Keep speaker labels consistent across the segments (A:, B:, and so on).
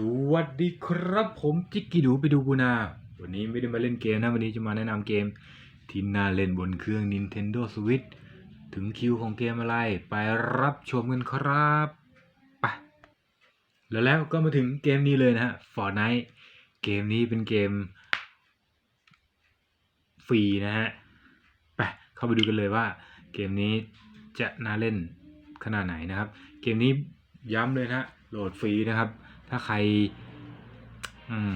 A: สวัสดีครับผมจิกกี้ดูไปดูบูนา วันนี้ไม่ได้มาเล่นเกมนะ วันนี้จะมาแนะนำเกม ที่น่าเล่นบนเครื่อง Nintendo Switch ถึงคิวของเกมอะไร ไปรับชมกันครับไปแล้วแล้วก็มาถึงเกมนี้เลยนะฮะ Fortnite เกมนี้เป็นเกม ฟรีนะฮะ ไปเข้าไปดูกันเลยว่า เกมนี้จะน่าเล่นขนาดไหนนะครับ เกมนี้ย้ำเลยนะโหลดฟรีนะครับ ถ้าใคร อืม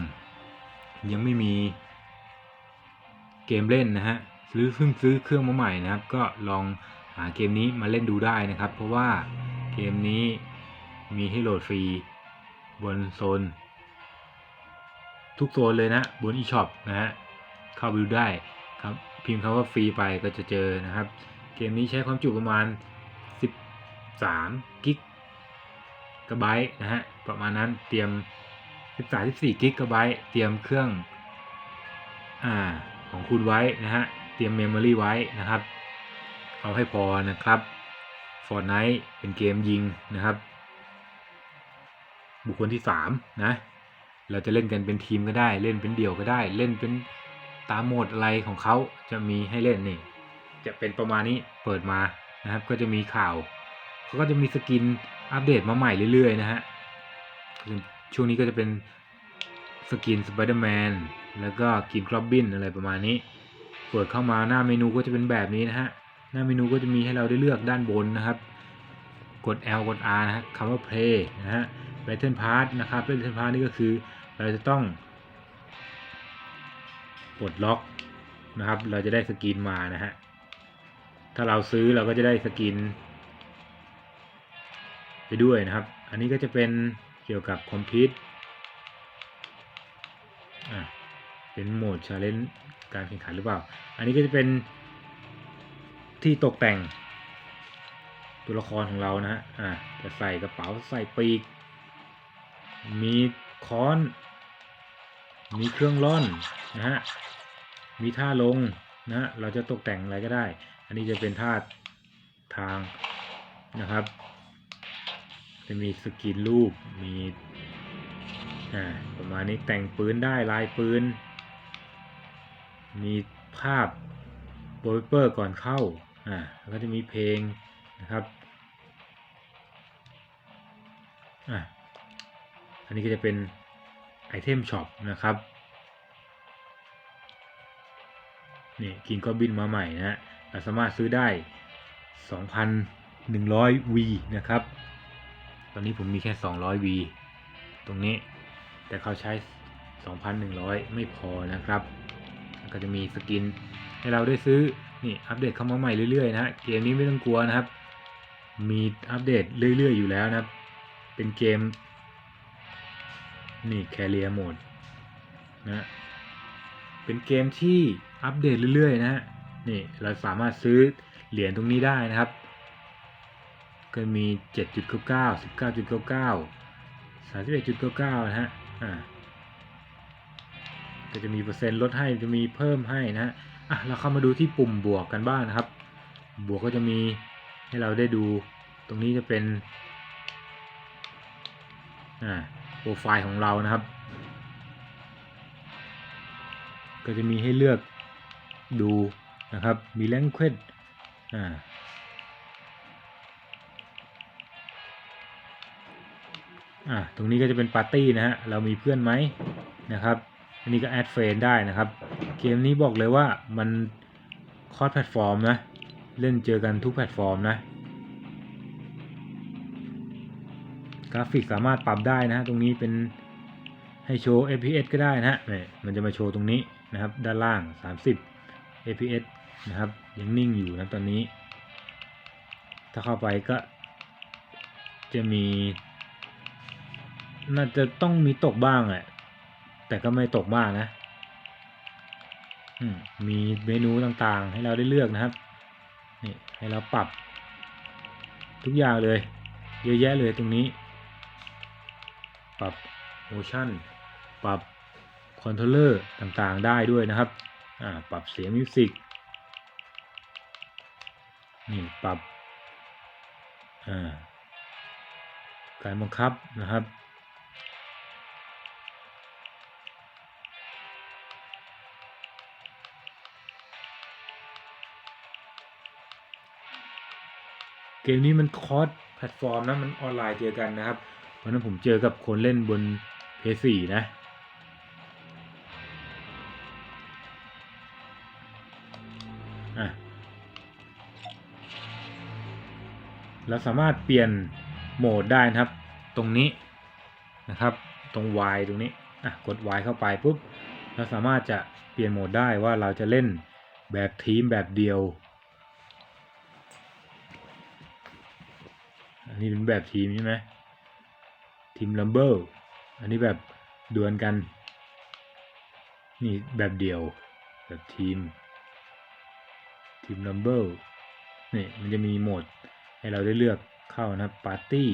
A: ยังไม่มีเกมเล่นนะฮะซื้อเพิ่งซื้อเครื่องมาใหม่นะครับ ก็ลองหาเกมนี้มาเล่นดูได้นะครับ เพราะว่าเกมนี้มีให้โหลดฟรีบนโซน ทุกโซนเลยนะบน eShop นะฮะเข้าไปดูได้ครับพิมพ์คำว่าฟรีไปก็จะเจอนะครับ เกมนี้ใช้ความจุประมาณ 13กิกะไบต์นะฮะประมาณนั้นเตรียม 13 14กิกะไบต์เตรียมเครื่องอ่าของคุณไว้นะฮะเตรียมเมมโมรีไว้นะครับ เอาให้พอนะครับ Fortnite เป็นเกมยิงนะครับ บุคคลที่3นะเราจะเล่นกันเป็นทีมก็ได้ เล่นเป็นเดี่ยวก็ได้ เล่นเป็นตามโหมดอะไรของเขาจะมีให้เล่นนี่ จะเป็นประมาณนี้เปิดมานะครับ ก็จะมีข่าวเขาก็จะมีสกิน อัปเดตมาใหม่เรื่อย ๆ นะฮะ ช่วงนี้ก็จะเป็นสกินสไปเดอร์แมนแล้วก็กินครอบบินอะไรประมาณนี้เปิดเข้ามาหน้าเมนูก็จะเป็นแบบนี้นะฮะ หน้าเมนูก็จะมีให้เราได้เลือกด้านบนนะครับ กด L กด R นะฮะคำว่า play นะฮะ Battle Pass นะครับ Battle Pass นี่ก็คือเราจะต้องปลดล็อกนะครับ เราจะได้สกินมานะฮะ ถ้าเราซื้อเราก็จะได้สกิน ด้วยนะครับ อันนี้ก็จะเป็นเกี่ยวกับคอมพิวต์อะเป็นโหมดชาเลนจ์การแข่งขันหรือเปล่า อันนี้ก็จะเป็นที่ตกแต่งตัวละครของเรานะฮะ อะจะใส่กระเป๋าใส่ปีก มีค้อน มีเครื่องร่อนนะฮะ มีท่าลงนะฮะ เราจะตกแต่งอะไรก็ได้ อันนี้จะเป็นท่าทางนะครับ จะมีสกินรูปมีอ่าประมาณนี้แต่งปืนได้ลายปืน มีภาพโบยเปอร์ก่อนเข้าอ่าแล้วก็จะมีเพลงนะครับอะอันนี้ก็จะเป็นไอเทมช็อปนะครับนี่กินก็บินมาใหม่นะฮะเราสามารถซื้อได้ 2,100 V นะครับ ตอนนี้ผมมีแค่ 200 V ตรงนี้ แต่เขาใช้ 2,100 ไม่พอนะครับก็จะมีสกินให้เราได้ซื้อ นี่อัปเดตเข้ามาใหม่เรื่อยๆนะฮะ เกมนี้ไม่ต้องกลัวนะครับ มีอัปเดตเรื่อยๆอยู่แล้วนะครับ เป็นเกม นี่แคเรียโหมดนะ เป็นเกมที่อัปเดตเรื่อยๆนะฮะ นี่เราสามารถซื้อเหรียญตรงนี้ได้นะครับ ก็มี7.99 19.99 31.99นะฮะอ่าก็จะมีเปอร์เซ็นต์ลดให้จะมีเพิ่มให้นะฮะอะเราเข้ามาดูที่ปุ่มบวกกันบ้างนะครับ บวกก็จะมีให้เราได้ดูตรงนี้จะเป็นอ่าโปรไฟล์ของเรานะครับ ก็จะมีให้เลือกดูนะครับมีแลงเควดอ่า อ่าตรงนี้ก็จะเป็นปาร์ตี้นะฮะ เรามีเพื่อนไหมนะครับ อันนี้ก็แอดเฟรนได้นะครับ เกมนี้บอกเลยว่ามันคอร์สแพลตฟอร์มนะ เล่นเจอกันทุกแพลตฟอร์มนะ กราฟิกสามารถปรับได้นะฮะ ตรงนี้เป็นให้โชว์ FPS ก็ได้นะฮะเนี่ยมันจะมาโชว์ตรงนี้นะครับ ด้านล่าง 30 FPS นะครับ ยังนิ่งอยู่นะตอนนี้ ถ้าเข้าไปก็จะมี น่าจะต้องมีตกบ้างแหละแต่ก็ไม่ตกมากนะมีเมนูต่างๆ ให้เราได้เลือกนะครับนี่ให้เราปรับ ทุกอย่างเลย เยอะแยะเลยตรงนี้ ปรับโมชั่นปรับคอนโทรลเลอร์ต่างๆได้ด้วยนะครับปรับเสียงมิวสิกนี่ปรับอ่าการบังคับนะครับ เกมนี้มันคอสแพลตฟอร์มนะมันออนไลน์เจอกันนะครับเพราะนั้นผมเจอกับคนเล่นบน PS4 นะเราสามารถเปลี่ยนโหมดได้นะครับ ตรงนี้นะครับ ตรง Y ตรงนี้อะกด Y เข้าไปปุ๊บเราสามารถจะเปลี่ยนโหมดได้ว่าเราจะเล่นแบบทีมแบบเดียว นนี้เป็นแบบทีมใช่ไหมทีมลัมเบอร์อันนี้แบบดวลกัน นี่แบบเดียว แบบทีม ทีมลัมเบอร์นี่มันจะมีโหมดให้เราได้เลือกเข้านะครับปาร์ตี้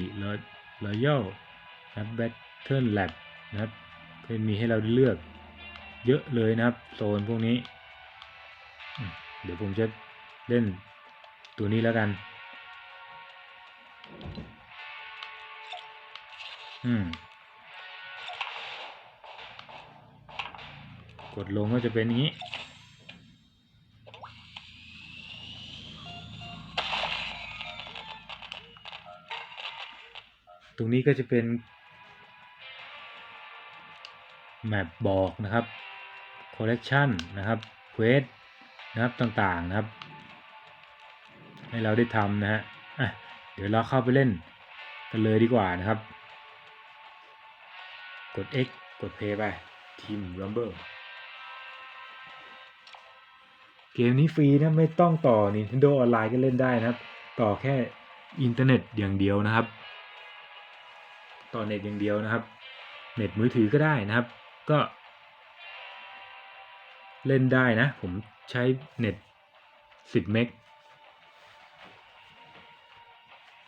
A: รอยัลนะครับแบทเทิลแลบนะครับก็มีให้เราได้เลือกเยอะเลยนะครับ โซนพวกนี้ เดี๋ยวผมจะเล่นตัวนี้แล้วกัน อืม กดลงก็จะเป็นอย่างนี้ ตรงนี้ก็จะเป็นแมปบอกนะครับ collection นะครับ quest นะครับต่างๆนะครับ ให้เราได้ทำนะฮะอะเดี๋ยวเราเข้าไปเล่นกันเลยดีกว่านะครับ กด X กด Play ไป Team Rumble เกมนี้ฟรีนะไม่ต้องต่อ Nintendo ออนไลน์ก็เล่นได้นะครับ ต่อแค่อินเทอร์เน็ตอย่างเดียวนะครับ ต่อเน็ตอย่างเดียวนะครับ เน็ตมือถือก็ได้นะครับ ก็ เล่นได้นะ ผมใช้เน็ต 10 เมก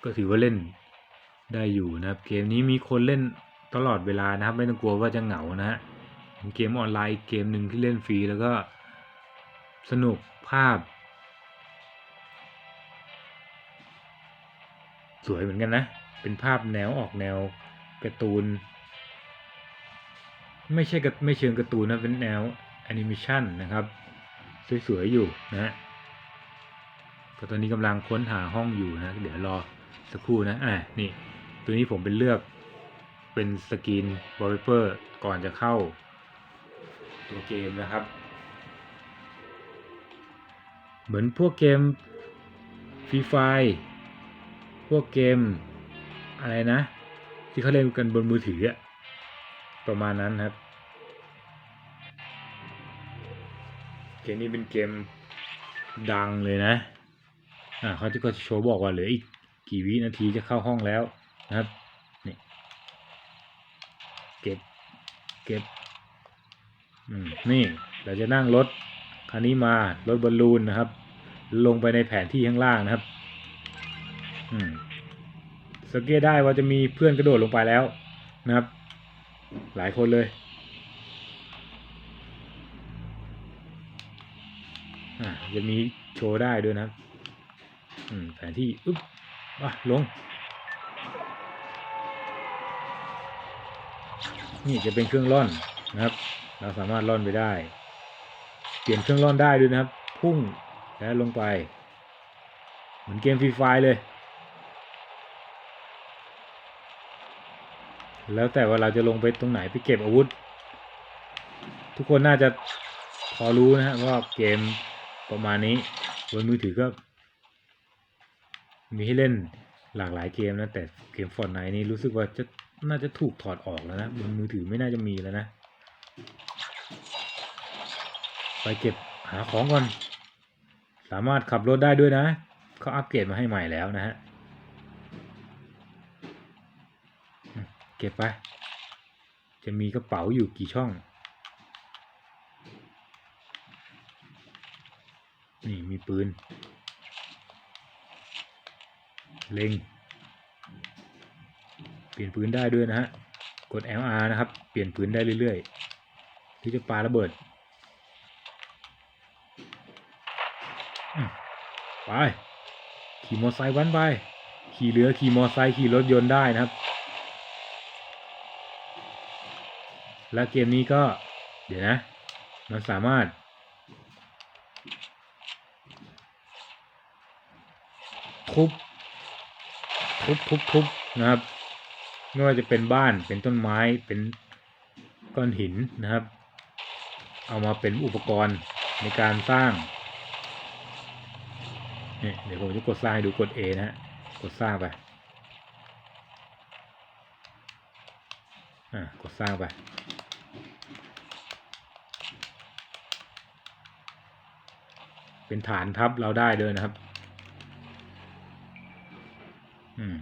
A: ก็ถือว่าเล่นได้อยู่นะครับ เกมนี้มีคนเล่น ตลอดเวลานะครับ ไม่ต้องกลัวว่าจะเหงานะฮะเกมออนไลน์เกมหนึ่งที่เล่นฟรีแล้วก็สนุกภาพ สวยเหมือนกันนะ เป็นภาพแนวออกแนวการ์ตูน ไม่ใช่กระไม่เชิงการ์ตูนนะเป็นแนวแอนิเมชันนะครับ สวยๆอยู่นะฮะตอนนี้กำลังค้นหาห้องอยู่นะ เดี๋ยวรอสักครู่นะ อ่านี่ ตัวนี้ผมเป็นเลือก เป็นสกรีนวอลเปเปอร์ก่อนจะเข้า ตัวเกมนะครับ เหมือนพวกเกมฟรีไฟพวกเกมอะไรนะ ที่เขาเล่นกันบนมือถืออะประมาณนั้นครับ เกมนี้เป็นเกมดังเลยนะ อ่าเขาจะก็โชว์บอกว่าเหลืออีกกี่วินาทีจะเข้าห้องแล้วนะครับ นี่ เก็บ เก็บนี่เราจะนั่งรถคันนี้มารถบอลลูนนะครับ ลงไปในแผนที่ข้างล่างนะครับสังเกตได้ว่าจะมีเพื่อนกระโดดลงไปแล้วนะครับ หลายคนเลยจะมีโชว์ได้ด้วยนะครับแผนที่อึ๊บอะลง นี่จะเป็นเครื่องร่อนนะครับ เราสามารถร่อนไปได้ เปลี่ยนเครื่องร่อนได้ด้วยนะครับ พุ่งแล้วลงไป เหมือนเกมฟรีไฟเลย แล้วแต่ว่าเราจะลงไปตรงไหนไปเก็บอาวุธ ทุกคนน่าจะพอรู้นะฮะว่าเกมประมาณนี้บนมือถือก็ มีให้เล่นหลากหลายเกมนะ แต่เกมฟอร์ไนนี่รู้สึกว่าจะ น่าจะถูกถอดออกแล้วนะบนมือถือไม่น่าจะมีแล้วนะ ไปเก็บหาของก่อน สามารถขับรถได้ด้วยนะ เขาอัปเกรดมาให้ใหม่แล้วนะฮะ เก็บไป จะมีกระเป๋าอยู่กี่ช่อง นี่มีปืน เล็ง ลี่ยนปืนได้ด้วยนะฮะ กด LR นะครับ เปลี่ยนปืนได้เรื่อยๆหรือจะปาระเบิด ไป ขี่มอไซค์วันไป ขี่เรือ ขี่มอไซค์ ขี่รถยนต์ได้นะครับ และเกมนี้ก็ เดี๋ยวนะ มันสามารถทุบทุบทุบทุบนะครับ ไม่ว่าจะเป็นบ้านเป็นต้นไม้เป็นก้อนหินนะครับ เอามาเป็นอุปกรณ์ในการสร้างเนี่ยเดี๋ยวผมจะกดสร้างให้ดูกด A นะฮะกดสร้างไปอ่ากดสร้างไปเป็นฐานทับเราได้ด้วยนะครับ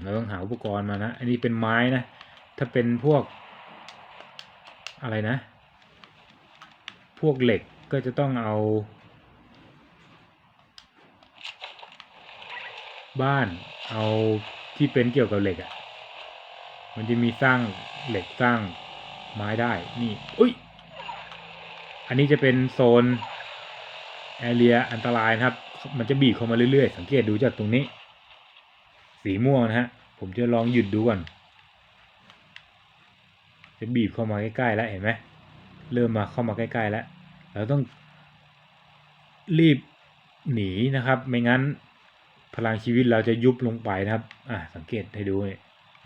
A: เราต้องหาอุปกรณ์มานะ อันนี้เป็นไม้นะ ถ้าเป็นพวกอะไรนะ พวกเหล็กก็จะต้องเอา บ้าน เอาที่เป็นเกี่ยวกับเหล็กอะ่ะ มันจะมีสร้างเหล็กสร้างไม้ได้ นี่ อุ้ย อันนี้จะเป็นโซนแอเรียอันตรายนะครับ มันจะบีบเข้ามาเรื่อยๆ สังเกตดูจากตรงนี้ สีม่วงนะฮะ ผมจะลองหยุดดูก่อน จะบีบเข้ามาใกล้ๆแล้วเห็นไหมเริ่มมาเข้ามาใกล้ๆแล้ว เราต้องรีบหนีนะครับ ไม่งั้นพลังชีวิตเราจะยุบลงไปนะครับ อะสังเกตให้ดูเนี่ย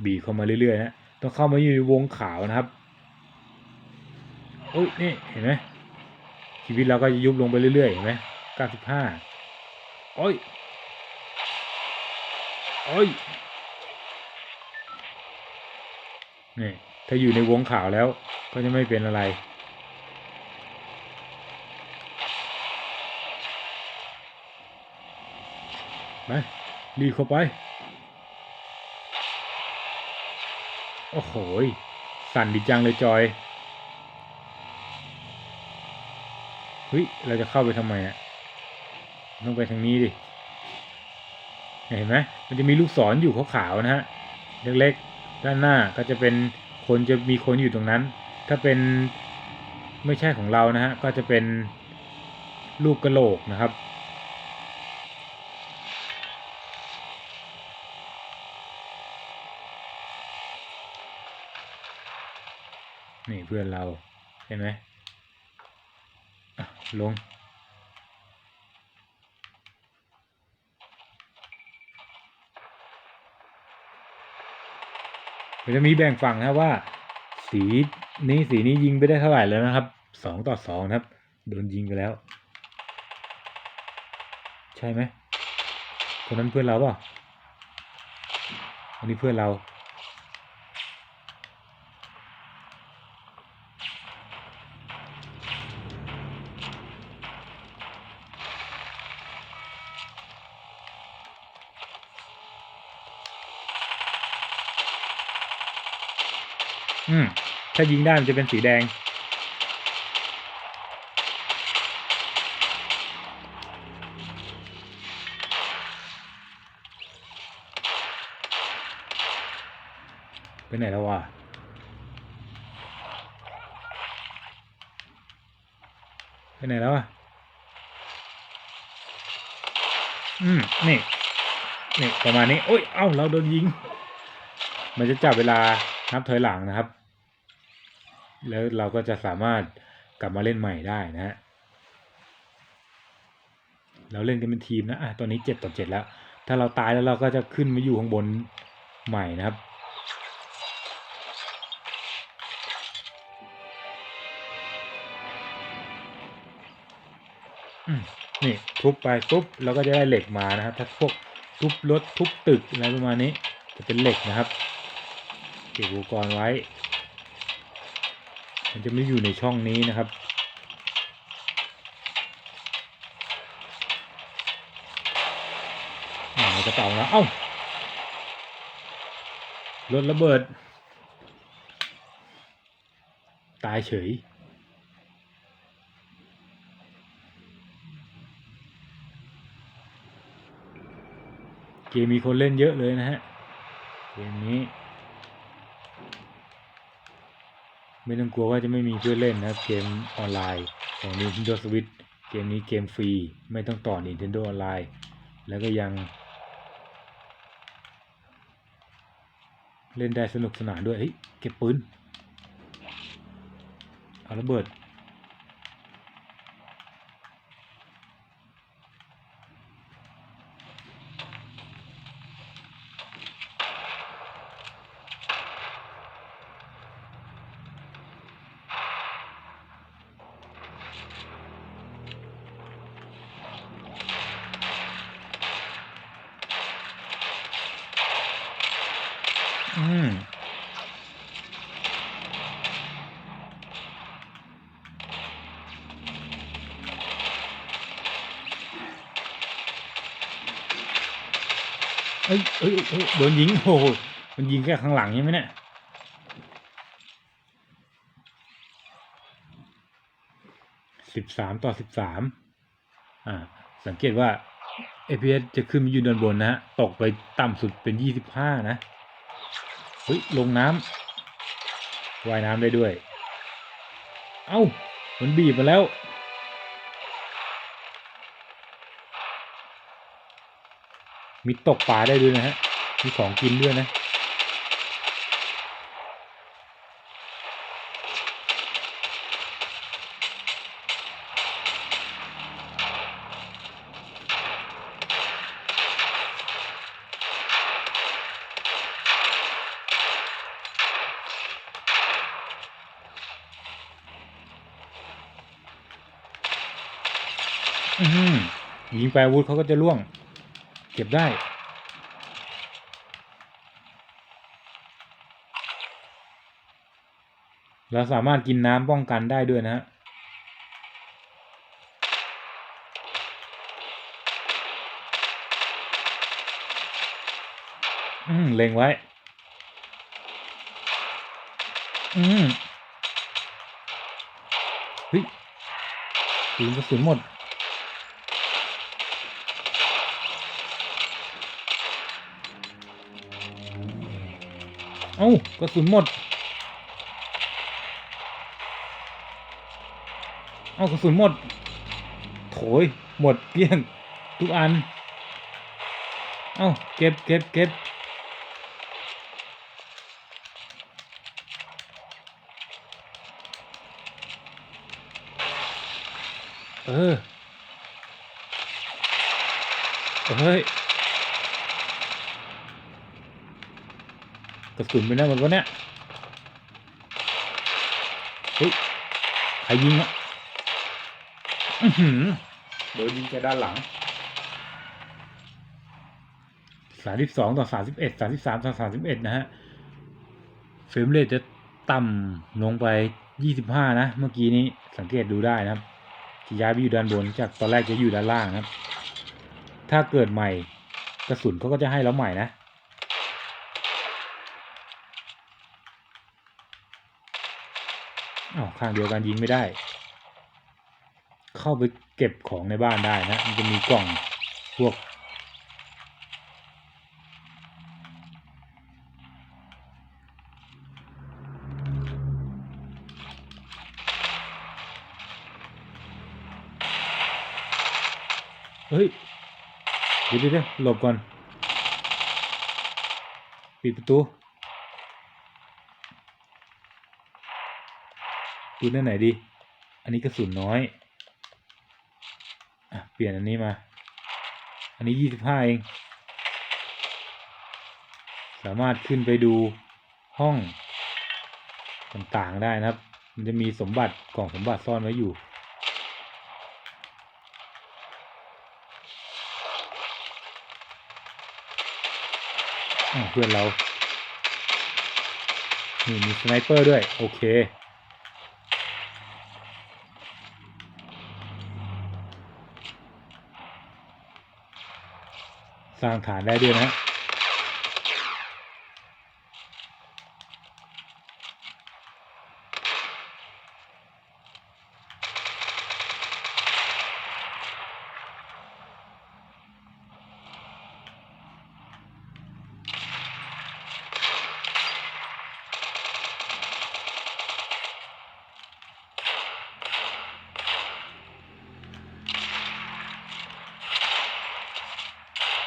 A: บีบเข้ามาเรื่อยๆนะ ต้องเข้ามาอยู่ในวงขาวนะครับโอ้ยนี่เห็นไหมชีวิตเราก็จะยุบลงไปเรื่อยๆเห็นไหมเก้าสิบห้าโอ้ย อ้ยนี่ถ้าอยู่ในวงขาวแล้วก็จะไม่เป็นอะไร ไปรีบเข้าไป โอ้โห สั่นดีจังเลยจอย เฮ้ย เราจะเข้าไปทำไมอะ ต้องไปทางนี้ดิ เห็นไหมมันจะมีลูกศรอยู่ขาวๆนะฮะเล็กๆด้านหน้าก็จะเป็นคนจะมีคนอยู่ตรงนั้น ถ้าเป็นไม่ใช่ของเรานะฮะก็จะเป็นลูกกระโหลกนะครับ นี่เพื่อนเราเห็นไหมลง มันจะมีแบ่งฝั่งนะครับว่า สีนี้สีนี้ยิงไปได้เท่าไหร่แล้วนะครับสองต่อสองครับ โดนยิงไปแล้ว ใช่ไหมคนนั้นเพื่อนเราเปล่าอันนี้เพื่อนเรา อืม ถ้ายิงได้มันจะเป็นสีแดง ไปไหนแล้ววะไปไหนแล้วอะ อืม นี่ นี่ ประมาณนี้ โอ้ย เอ้า เราโดนยิง มันจะจับเวลานับถอยหลังนะครับ แล้วเราก็จะสามารถกลับมาเล่นใหม่ได้นะฮะเราเล่นกันเป็นทีมนะอะตอนนี้เจ็ดต่อเจ็ดแล้ว ถ้าเราตายแล้วเราก็จะขึ้นมาอยู่ข้างบนใหม่นะครับ นี่ทุบไปปุ๊บเราก็จะได้เหล็กมานะครับ ถ้าพวกทุบรถทุบตึกอะไรประมาณนี้ จะเป็นเหล็กนะครับ เก็บอุปกรณ์ไว้ มันจะไม่อยู่ในช่องนี้นะครับอ่าในกระเป๋าแล้ว เอ้ารถระเบิด ตายเฉยเกมมีคนเล่นเยอะเลยนะฮะ เกมนี้ ไม่ต้องกลัวว่าจะไม่มีเพื่อนเล่นนะครับ เกมออนไลน์ของ Nintendo Switch เกมนี้เกมฟรี ไม่ต้องต่อ Nintendo ออนไลน์ แล้วก็ยัง เล่นได้สนุกสนานด้วย เฮ้ย เก็บปืน เอาระเบิด อืมเอ้ยเอ้ยเอ้ยโดนยิงโอ้โหมันยิงแค่ข้างหลังใช่ไหมเนี่ยสิบสามต่อสิบสามอ่า สังเกตว่า APS จะขึ้นมาอยู่ด้านบนนะฮะ ตกไปต่ำสุดเป็นยี่สิบห้านะ เฮ้ย ลงน้ำว่ายน้ำได้ด้วย เอ้า มันบีบมาแล้ว มีตกปลาได้ด้วยนะฮะ มีของกินด้วยนะ อือหือยิงไปวุธเขาก็จะล่วง เก็บได้เราสามารถกินน้ำป้องกันได้ด้วยนะฮะอืมเล็งไว้ อืมเฮ้ยกระสุนหมด เอ้ากระสุนหมด เอ้ากระสุนหมด โถย หมดเกลี้ยง ทุกอัน เอ้า เก็บเก็บเก็บเออเฮ้ย กระสุนไปไหนหมดวะเนี่ยเฮ้ยใครยิงอะอือหือโดนยิงแค่ด้านหลังสามสิบสองต่อสามสิบเอ็ดสามสิบสามต่อสามสิบเอ็ดนะฮะเฟรมเรทจะต่ำลงไปยี่สิบห้านะ เมื่อกี้นี้สังเกตดูได้นะครับย้ายไปอยู่ด้านบนจากตอนแรกจะอยู่ด้านล่างนะครับ ถ้าเกิดใหม่กระสุนเขาก็จะให้แล้วใหม่นะ อ้าวข้างเดียวกันยิงไม่ได้ เข้าไปเก็บของในบ้านได้นะ มันจะมีกล่องพวก เฮ้ยเดี๋ยวเดี๋ยวเดี๋ยวหลบก่อน ปิดประตู ปืนด้านไหนดี อันนี้กระสุนน้อยอเปลี่ยนอันนี้มา อันนี้ยี่สิบห้าเอง สามารถขึ้นไปดูห้องต่างๆได้นะครับ มันจะมีสมบัติกล่องสมบัติซ่อนไว้อยู่อ่าเพื่อนเรา นี่มีสไนเปอร์ด้วย โอเค สร้างฐานได้ด้วยนะ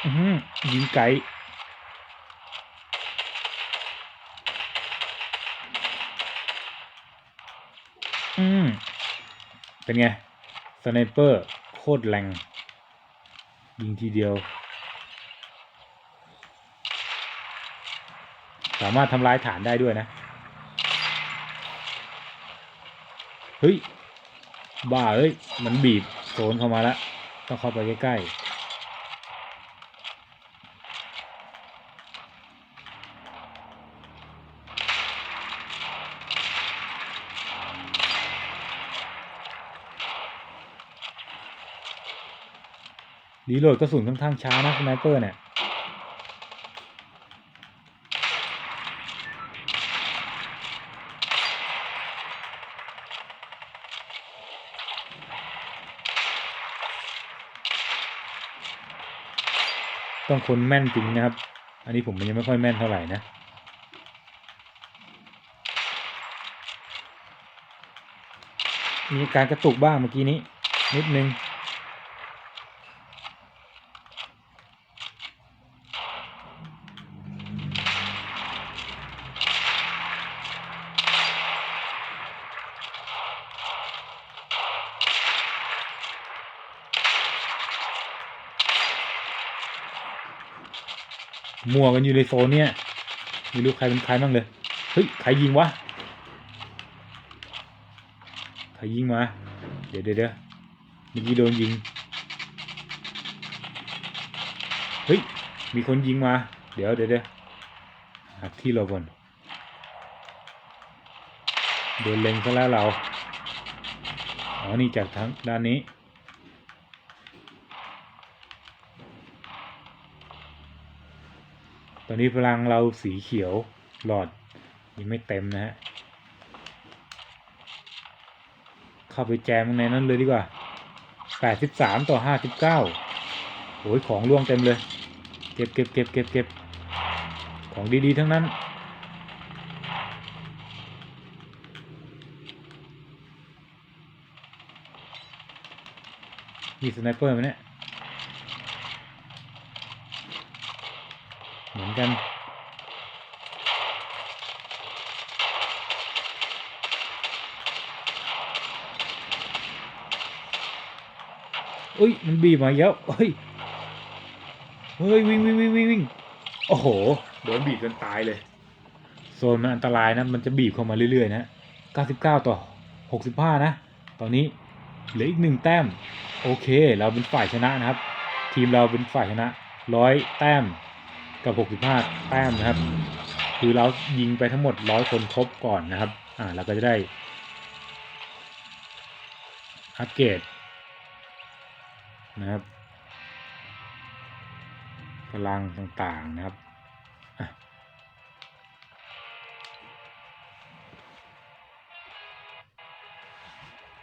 A: อือหือ ยิงไกลอืม เป็นไง สไนเปอร์ โคตรแรง ยิงทีเดียว สามารถทำลายฐานได้ด้วยนะ เฮ้ย บ้าเอ้ย มันบีบโซนเข้ามาแล้ว ต้องเข้าไปใกล้ๆ รีโหลดกระสุนค่อนข้างช้านะสไนเปอร์เนี่ยต้องคนแม่นจริงนะครับ อันนี้ผมยังไม่ค่อยแม่นเท่าไหร่นะ มีการกระตุกบ้างเมื่อกี้นี้ นิดนึง มั่วกันอยู่ในโซนเนี่ยไม่รู้ใครเป็นใครบ้างเลยเฮ้ยใครยิงวะใครยิงมา เดี๋ยวเดี๋ยวเดี๋ยวมื่อกี้โดนยิงเฮ้ยมีคนยิงมา เดี๋ยวเดี๋ยวเดี๋ยวหักที่เราก่อนโดนเล็งซะแล้วเราอ๋อนี่จากทางด้านนี้ ตอนนี้พลังเราสีเขียวหลอดยังไม่เต็มนะฮะ เข้าไปแจมข้างในนั้นเลยดีกว่า 83 ต่อ 59โอ้ยของร่วงเต็มเลย เก็บเก็บเก็บเก็บเก็บของดีๆ ทั้งนั้น มีสไนเปอร์ไหมเนี่ย เหมือนกัน อ้ยมันบีบมาเยอะเฮ้ยเฮ้ยวิ่งวิ่งวิ่งวิ่งวิ่งโอ้โหโดนบีบจนตายเลยโซนมันอันตรายนะมันจะบีบเข้ามาเรื่อยๆนะ99 ต่อ 65 นะ ตอนนี้เหลืออีกหนึ่งแต้ม โอเค เราเป็นฝ่ายชนะนะครับ ทีมเราเป็นฝ่ายชนะร้อยแต้มกับ 65 แต้มนะครับ คือเรายิงไปทั้งหมดร้อยคนครบก่อนนะครับ อ่าเราก็จะได้อัปเกรด นะครับ พลังต่างๆนะครับ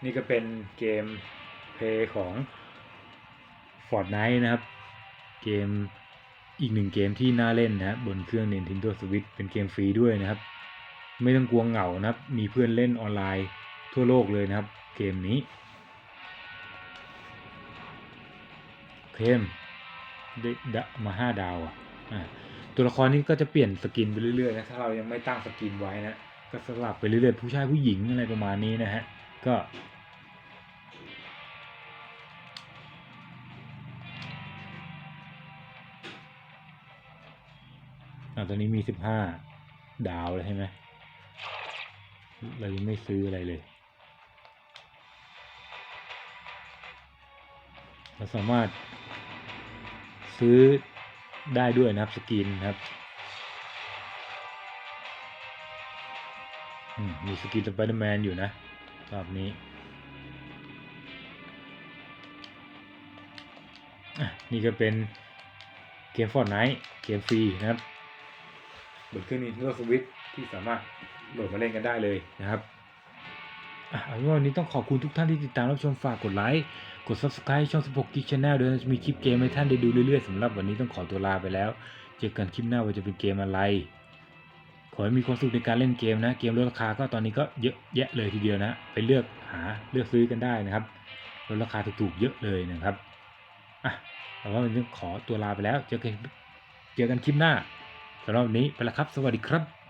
A: นี่ก็เป็นเกมเพย์ของ Fortnite นะครับ เกมอีกหนึ่งเกมที่น่าเล่นนะครับบนเครื่อง Nintendo Switch เป็นเกมฟรีด้วยนะครับ ไม่ต้องกลัวเหงานะครับ มีเพื่อนเล่นออนไลน์ทั่วโลกเลยนะครับ เกมนี้ เพมได้มาห้าดาวอะอ่าตัวละครนี้ก็จะเปลี่ยนสกินไปเรื่อยๆนะถ้าเรายังไม่ตั้งสกินไว้นะก็สลับไปเรื่อยๆผู้ชายผู้หญิงอะไรประมาณนี้นะฮะก็ตอนนี้มีสิบห้าดาวแล้วใช่ไหมเรายังไม่ซื้ออะไรเลย เราสามารถ ซื้อได้ด้วยนะครับสกินนะครับมีสกินสไปเดอร์แมนอยู่นะรอบนี้นี่ก็เป็นเกมฟอร์ n ไน e เกมฟรีนะครับบนเครื่อง Nintendo Switch ที่สามารถโหลดมาเล่นกันได้เลยนะครับ เอาเป็นว่าวันนี้ต้องขอบคุณทุกท่านที่ติดตามรับชมฝากกดไลค์กด subscribe ช่อง 16 Geek Channel ด้วยจะมีคลิปเกมให้ท่านได้ดูเรื่อยๆสำหรับวันนี้ต้องขอตัวลาไปแล้ว เจอกันคลิปหน้าว่าจะเป็นเกมอะไร ขอให้มีความสุขในการเล่นเกมนะ เกมลดราคาก็ตอนนี้ก็เยอะแยะเลยทีเดียวนะ ไปเลือกหาเลือกซื้อกันได้นะครับลดราคาถูกๆเยอะเลยนะครับอะเอาว่าวันนี้ขอตัวลาไปแล้ว เจอกันเจอกันคลิปหน้าสำหรับวันนี้ไปแล้วครับ สวัสดีครับ